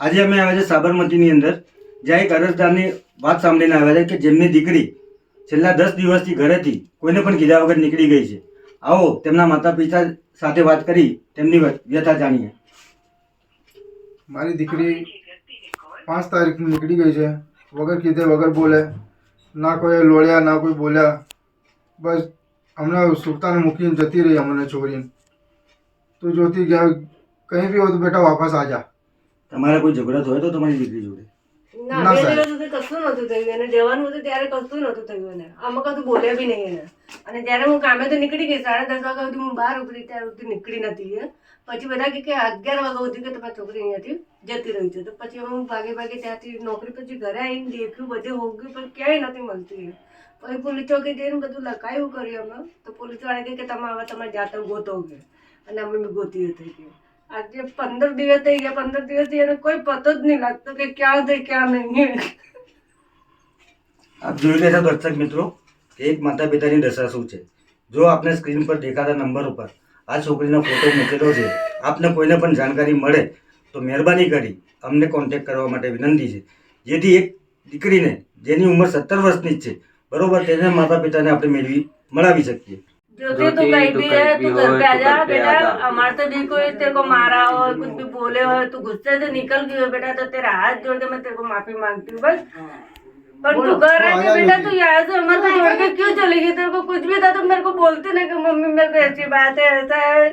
આજે અમે આવ્યા છે સાબરમતીની અંદર, જ્યાં એક અરજદારની વાત સાંભળીને આવ્યા છે કે જેમની દીકરી છેલ્લા દસ દિવસથી ઘરેથી કોઈને પણ કીધા વગર નીકળી ગઈ છે. આવો, તેમના માતા પિતા સાથે વાત કરી, તેમની વ્યથા જાણીએ. મારી દીકરી પાંચ તારીખ નીકળી ગઈ છે. વગર કીધે, વગર બોલે. ના કોઈ લોળ્યા, ના કોઈ બોલ્યા. બસ, હમણાં સુરતાને મૂકીને જતી રહી અમને છોકરીને તું જોતી ગયા, કંઈ બી હોય તો બેટા, વાપસ આ જા તમારે કોઈ ઝઘડો થયો તો તમારી દીકરી જોડે? ના બે દિવસ સુધી કશું નતું થયું. એને જવાનું હતું ત્યારે કશું નતું થયું એને. આમાં કશું બોલ્યા બી નહીં એને. અને જયારે હું કામે તો નીકળી ગઈ. સાડા દસ વાગ્યા સુધી હું બહાર ઉપડી ત્યારે સુધી નીકળી નથી પછી બધા કે અગિયાર વાગ્યા સુધી કે તમારી છોકરી અહીંયાથી જતી રહી છે. તો પછી હું ભાગે ભાગે ત્યાંથી નોકરી પછી ઘરે આવીને દેખ્યું બધે હોગ્યું પણ ક્યાંય નથી મળતી એ. પછી પોલીસ ચોકી જઈને બધું લખાયું કર્યું અમે. તો પોલીસવાળા કે તમે હવે તમારે જાતે ગોતો કે અને અમે ગોતી હતી કે આજે પંદર દિવસ થઈ ગયા, પંદર દિવસથી એને કોઈ પતો જ નહીં લાગતો કે ક્યાં છે, ક્યાં નહીં. આપ જોઈ રહ્યા દર્શક મિત્રો એક માતા પિતાની દશા શું છે? જો આપને સ્ક્રીન પર દેખાતા નંબર ઉપર આ છોકરીનો ફોટો મૂકેલો છે, આપને કોઈને પણ જાણકારી મળે, તો મહેરબાની કરી અમને કોન્ટેક્ટ કરવા માટે વિનંતી છે. જેથી એક દીકરીને, જેની ઉંમર સત્તર વર્ષની જ છે, બરોબર તેને માતા પિતાને આપણે મેળવી, મળાવી શકીએ. ज्योति तू कहीं भी है तू घर पे आ जा बेटा हमारे से भी कोई तेरे को मारा हो कुछ भी बोले हो तू गुस्से से निकल गई हो बेटा तो तेरा हाथ जोड़ के मैं तेरे को माफ़ी मांगती हूँ बस। पर तू घर आके बेटा तू यहाँ से हमारे छोड़ के क्यों चली गई? तेरे को कुछ भी था तो मेरे को बोलती ना कि मम्मी मेरे को ऐसी बात है ऐसा है।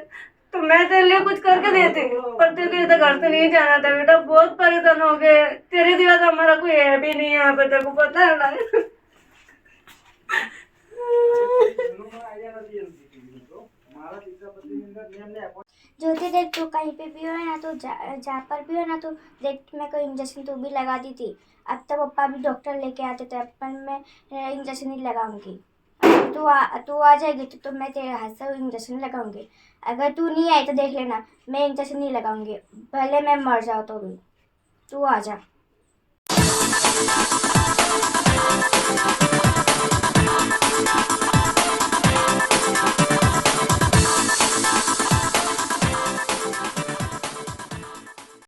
तो मैं तेरे लिए कुछ करके देती पर तेरे को इधर घर से नहीं जाना था बेटा बहुत परेशान हो गए। तेरे दिवस हमारा कोई है भी नहीं यहाँ पे तेरे को पता है ना? ज्योति देख तू कहीं पे भी हो ना तो जा, जहाँ पर भी हो ना तो देख मैं कोई इंजेक्शन तो भी लगा दी थी अब तो पप्पा भी डॉक्टर लेके आते थे पर मैं इंजेक्शन नहीं लगाऊँगी। तू आ तू आ जाएगी तो, तो मैं तेरे हाथ से इंजेक्शन लगाऊँगी। अगर तू नहीं आई तो देख लेना मैं इंजेक्शन नहीं लगाऊँगी। भले मैं मर जाऊँ तो भी। तू आ जा।